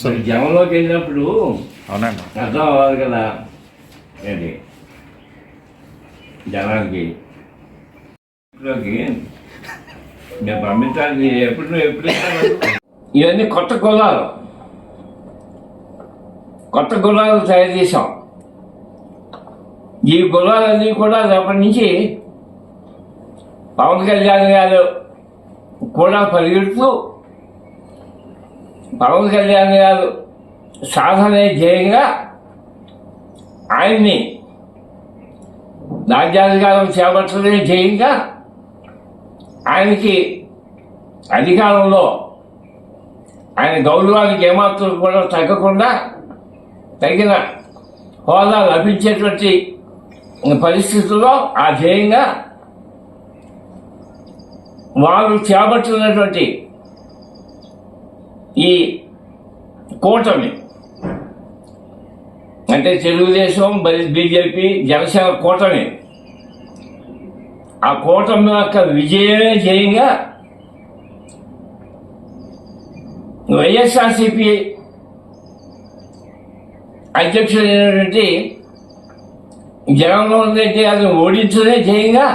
మరి జనంలోకి వెళ్ళినప్పుడు అవునండి. అర్థం అవ్వాలి కదా. ఏంటి? జనానికి. ఇప్పుడుకి నేను పంపించాలి ఎప్పుడు నువ్వు ఎప్పుడు? ఇవన్నీ కొత్త కులాలు కొత్త కులాలు తయారు చేసాం ఈ కులాలన్నీ కూడా రేపటి నుంచి పవన్ కళ్యాణ్ గారు కూడా పరిగెడుతూ పవన్ కళ్యాణ్ గారు సాధనే ధ్యేయంగా ఆయన్ని రాజ్యాధికారం చేపట్టడమే ధ్యేయంగా ఆయనకి అధికారంలో ఆయన గౌరవానికి ఏమాత్రం కూడా తగ్గకుండా తగిన హోదా లభించేటువంటి పరిస్థితుల్లో ఆ ధ్యేయంగా వారు చేపట్టినటువంటి ఈ కూటమి అంటే తెలుగుదేశం బీజేపీ జనసేన కూటమి. ఆ కూటమి యొక్క విజయమే జయంగా వైఎస్ఆర్సిపి అధ్యక్షుడైనటువంటి జగన్మోహన్ రెడ్డి అది ఓడించడే జయంగా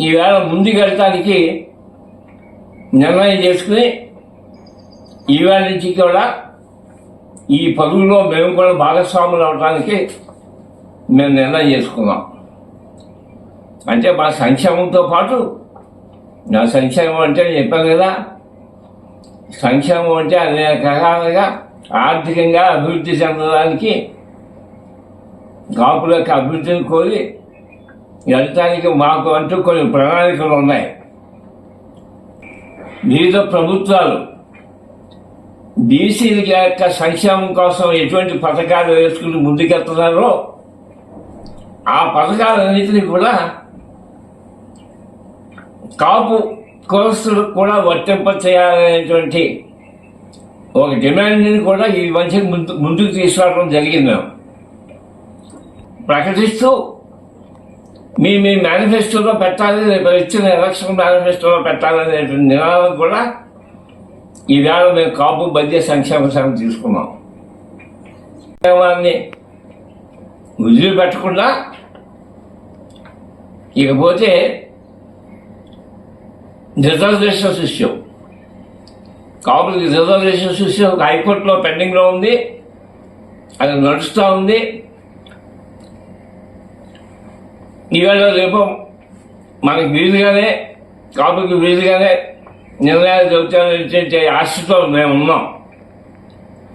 ఈవేళ ముందుకెళ్ళటానికి నిర్ణయం చేసుకుని ఈవేళ నుంచి కూడా ఈ పరుగులో మేము కూడా భాగస్వాములు అవడానికి మేము నిర్ణయం చేసుకున్నాం. అంటే మా సంక్షేమంతో పాటు నా సంక్షేమం అంటే చెప్పాను కదా సంక్షేమం అంటే అనేక రకాలుగా ఆర్థికంగా అభివృద్ధి చెందడానికి కాపుల యొక్క అభివృద్ధిని కోరి వెళ్ళటానికి మాకు అంటూ కొన్ని ప్రణాళికలు ఉన్నాయి. వివిధ ప్రభుత్వాలు బీసీల యొక్క సంక్షేమం కోసం ఎటువంటి పథకాలు వేసుకుని ముందుకెళ్తున్నారో ఆ పథకాలన్నింటినీ కూడా కాపు కోర్సులు కూడా వర్తింప చేయాలనేటువంటి ఒక డిమాండ్ని కూడా ఈ మధ్య ముందు ముందుకు తీసుకురావడం జరిగింది మేము. ప్రకటిస్తూ మీ మీ మేనిఫెస్టోలో పెట్టాలి రేపు ఇచ్చిన ఎలక్షన్ మేనిఫెస్టోలో పెట్టాలనేటువంటి నినాదం కూడా ఈవేళ మేము కాపు బద్య సంక్షేమ సంఘం తీసుకున్నాం. సంక్షేమాన్ని వదిలిపెట్టకుండా ఇకపోతే రిజర్వేషన్ ఇష్యూ కాపులకి రిజర్వేషన్ ఇష్యూ హైకోర్టులో పెండింగ్లో ఉంది అది నడుస్తూ ఉంది. ఈవేళ రేపు మనకి వీలుగానే కాపుకి వీలుగానే నిర్ణయాలు చెబుతానటువంటి ఆశతో మేము ఉన్నాం.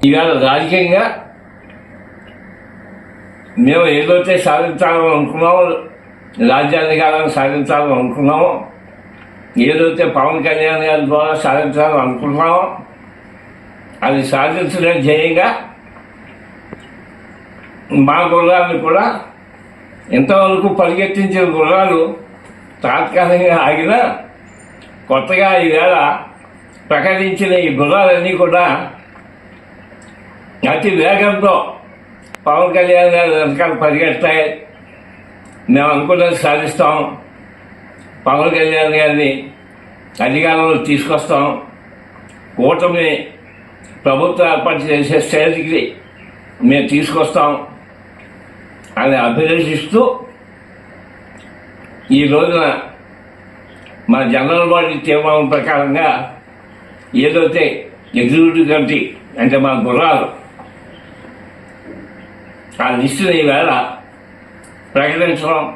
ఈవేళ రాజకీయంగా మేము ఏదైతే సాధించాలని అనుకున్నామో రాజ్యాధికారాన్ని సాధించాలని అనుకున్నామో ఏదైతే పవన్ కళ్యాణ్ గారి ద్వారా సాధించాలని అనుకున్నామో అది సాధించడం ధ్యేయంగా మా గుర్రాన్ని కూడా ఇంతవరకు పరిగెత్తించిన గుర్రాలు తాత్కాలికంగా ఆగినా కొత్తగా ఈవేళ ప్రకటించిన ఈ గుర్రాలన్నీ కూడా అతి వేగంతో పవన్ కళ్యాణ్ గారి వెనకాల పరిగెడతాయి. మేము అనుకున్నది సాధిస్తాం. పవన్ కళ్యాణ్ గారిని అధికారంలో తీసుకొస్తాం. కూటమి ప్రభుత్వం ఏర్పాటు చేసే స్టేజ్కి మేము తీసుకొస్తాం అని అభిలషిస్తూ ఈ రోజున మన జనరల్ బాడీ తీర్మానం ప్రకారంగా ఏదైతే ఎగ్జిక్యూటివ్ కమిటీ అంటే మన గుర్రాలు ఆ లిస్టుని ఈవేళ ప్రకటించడం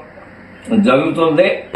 జరుగుతుంది.